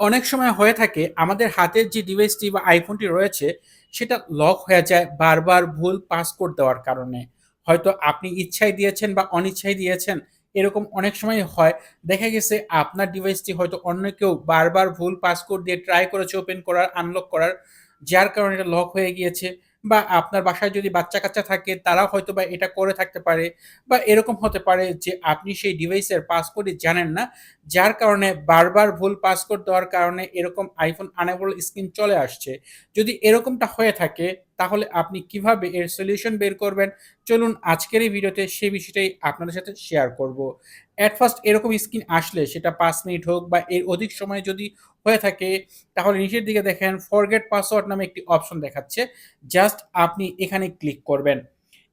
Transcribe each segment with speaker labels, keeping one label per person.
Speaker 1: অনেক সময় হয়ে থাকে আমাদের হাতের যে ডিভাইসটি বা আইফোনটি রয়েছে সেটা লক হয়ে যায় বারবার ভুল পাসকোড দেওয়ার কারণে। হয়তো আপনি ইচ্ছায় দিয়েছেন বা অনিচ্ছায় দিয়েছেন, এরকম অনেক সময় হয়। দেখা গেছে আপনার ডিভাইসটি হয়তো অন্য কেউ বারবার ভুল পাসকোড দিয়ে ট্রাই করেছে ওপেন করার, আনলক করার, যার কারণে এটা লক হয়ে গিয়েছে। বা আপনার বাসায় যদি বাচ্চা-কাচ্চা থাকে, তারাও হয়তোবা এটা করে থাকতে পারে। বা এরকম হতে পারে যে আপনি সেই ডিভাইসের পাসকোডই জানেন না। যার কারণে বারবার ভুল পাসকোড দেওয়ার কারণে এরকম আইফোন আনেবল স্ক্রিন চলে আসছে। যদি এরকমটা হয়ে থাকে তাহলে আপনি কীভাবে এর সলিউশন বের করবেন? চলুন আজকের এই ভিডিওতে সেই বিষয়টাই আপনাদের সাথে শেয়ার করব। অ্যাট ফার্স্ট এরকম স্ক্রিন আসলে সেটা পাঁচ মিনিট হোক বা এর অধিক সময় যদি হয়ে থাকে, তাহলে নিচের দিকে দেখেন ফরগেট পাসওয়ার্ড নামে একটি অপশন দেখাচ্ছে। জাস্ট আপনি এখানে ক্লিক করবেন।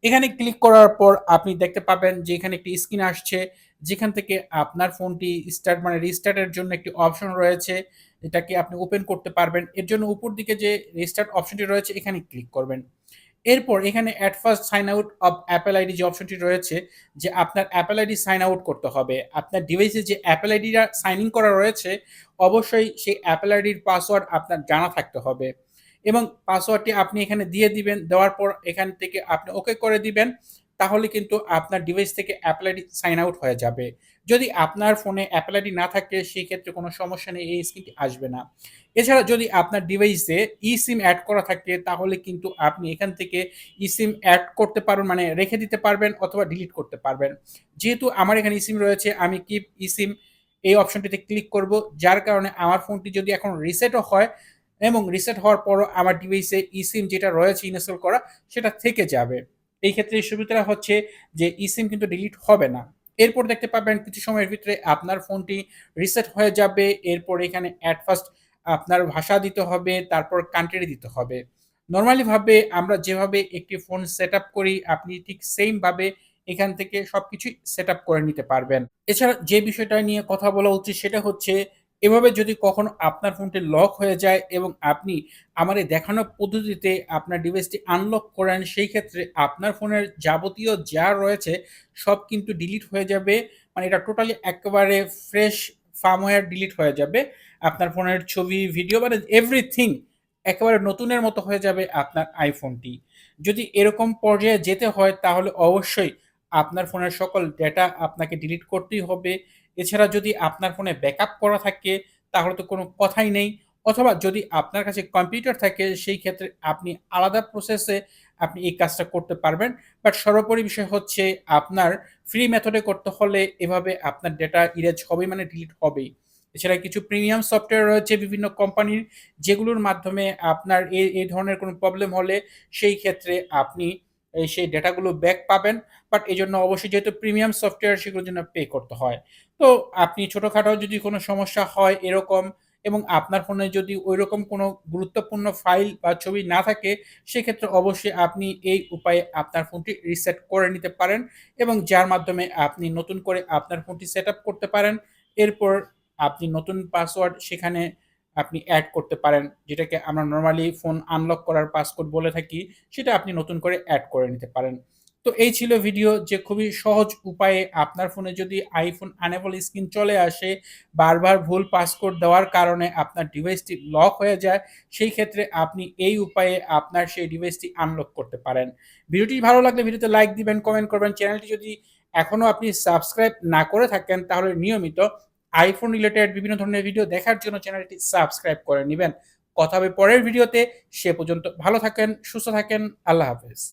Speaker 1: এখানে ক্লিক করার পর আপনি দেখতে পাবেন যে এখানে একটি স্ক্রিন আসছে। যেখান থেকে আপনার ফোনটি স্টার্ট মানে রিস্টার্ট এর জন্য একটি অপশন রয়েছে। এটাকে আপনি ওপেন করতে পারবেন। এর জন্য উপর দিকে যে রিস্টার্ট অপশনটি রয়েছে, এখানে ক্লিক করবেন। এরপর এখানে at first sign out of Apple ID যে অপশনটি রয়েছে, যে আপনার অ্যাপেল আইডি সাইন আউট করতে হবে। আপনার ডিভাইসে যে অ্যাপেল আইডিটা সাইন ইন করা রয়েছে, অবশ্যই সেই অ্যাপেল আইডির পাসওয়ার্ড আপনার জানা থাকতে হবে। এবং পাসওয়ার্ডটি আপনি এখানে দিয়ে দিবেন। দেওয়ার পর এখান থেকে আপনি ওকে করে দিবেন। তাহলে কিন্তু আপনার ডিভাইস থেকে Apple আইডি সাইন আউট হয়ে যাবে। যদি আপনার ফোনে Apple আইডি না থাকে সেক্ষেত্রে কোনো সমস্যা নেই, এই স্ক্রিনটি আসবে না। এছাড়া যদি আপনার ডিভাইসে ই সিম অ্যাড করা থাকে তাহলে কিন্তু আপনি এখান থেকে ই সিম অ্যাড করতে পারবেন মানে রেখে দিতে পারবেন অথবা ডিলিট করতে পারবেন। যেহেতু আমার এখানে eSIM রয়েছে আমি কিপ eSIM এই অপশনটিতে ক্লিক করব। যার কারণে আমার ফোনটি যদি এখন রিসেটও হয় এবং রিসেট হওয়ার পরও আমার ডিভাইসে eSIM যেটা রয়েছে ইনস্টল করা সেটা থেকে যাবে। এই ক্ষেত্রে এই সুবিধাটা হচ্ছে যে eSIM কিন্তু ডিলিট হবে না। এরপর দেখতে পাবেন কিছু সময়ের ভিতরে আপনার ফোনটি রিসেট হয়ে যাবে। এরপর এখানে এট ফার্স্ট আপনার ভাষা দিতে হবে, তারপর কান্ট্রি দিতে হবে। নরমালি ভাবে আমরা যেভাবে একটি ফোন সেটআপ করি আপনি ঠিক সেইম ভাবে এখান থেকে সবকিছুই সেটআপ করে নিতে পারবেন। এছাড়া যে বিষয়টা নিয়ে কথা বলা উচিত সেটা হচ্ছে এভাবে যদি কখনো আপনার ফোনটি লক হয়ে যায় এবং আপনি আমার এই দেখানো পদ্ধতিতে আপনার ডিভাইসটি আনলক করেন সেই ক্ষেত্রে আপনার ফোনের যাবতীয় যা রয়েছে সব কিন্তু ডিলিট হয়ে যাবে। মানে এটা টোটালি একেবারে ফ্রেশ ফার্মওয়্যার ডিলিট হয়ে যাবে। আপনার ফোনের ছবি, ভিডিও মানে এভরিথিং একেবারে নতুনের মতো হয়ে যাবে আপনার আইফোনটি। যদি এরকম পর্যায়ে যেতে হয় তাহলে অবশ্যই আপনার ফোনের সকল ডেটা আপনাকে ডিলিট করতেই হবে। এছাড়া যদি আপনার ফোনে ব্যাকআপ করা থাকে, তাহলে তো কোনো কথাই নেই। অথবা যদি আপনার কাছে কম্পিউটার থাকে, সেই ক্ষেত্রে আপনি আলাদা প্রসেসে আপনি এই কাজটা করতে পারবেন। বাট সর্বোপরি বিষয় হচ্ছে আপনার ফ্রি মেথডে করতে হলে এভাবে আপনার ডেটা ইরেজ হবেই মানে ডিলিট হবেই। এছাড়া কিছু প্রিমিয়াম সফটওয়্যার রয়েছে বিভিন্ন কোম্পানির যেগুলোর মাধ্যমে আপনার এই এই ধরনের কোনো প্রবলেম হলে সেই ক্ষেত্রে আপনি সেই ডেটাগুলো ব্যাক পাবেন। বাট এজন্য অবশ্যই যেহেতু প্রিমিয়াম সফটওয়্যার সেগুলোর জন্য পে করতে হয়। তো আপনি ছোটখাটো যদি কোনো সমস্যা হয় এরকম এবং আপনার ফোনে যদি ঐরকম কোনো গুরুত্বপূর্ণ ফাইল বা ছবি না থাকে, সেক্ষেত্রে অবশ্যই আপনি এই উপায়ে আপনার ফোনটি রিসেট করে নিতে পারেন এবং যার মাধ্যমে আপনি নতুন করে আপনার ফোনটি সেটআপ করতে পারেন। এরপর আপনি নতুন পাসওয়ার্ড সেখানে আপনি অ্যাড করতে পারেন। যেটাকে আমরা নর্মালি ফোন আনলক করার পাসকোড বলে থাকি। সেটা আপনি নতুন করে অ্যাড করে নিতে পারেন। তো এই ছিল ভিডিও যে খুবই সহজ উপায়ে আপনার ফোনে যদি আইফোন আনেবল স্ক্রিন চলে আসে, বারবার ভুল পাসকোড দেওয়ার কারণে আপনার ডিভাইসটি লক হয়ে যায়, সেই ক্ষেত্রে আপনি এই উপায়ে আপনার সেই ডিভাইসটি আনলক করতে পারেন। ভিডিওটি ভালো লাগলে ভিডিওতে লাইক দিবেন, কমেন্ট করবেন। চ্যানেলটি যদি এখনও আপনি সাবস্ক্রাইব না করে থাকেন তাহলে নিয়মিত আইফোন রিলেটেড বিভিন্ন ধরনের ভিডিও দেখার জন্য চ্যানেলটি সাবস্ক্রাইব করে নেবেন কথা হবে পরের ভিডিওতে। সে পর্যন্ত ভালো থাকেন, সুস্থ থাকেন। আল্লাহ হাফেজ।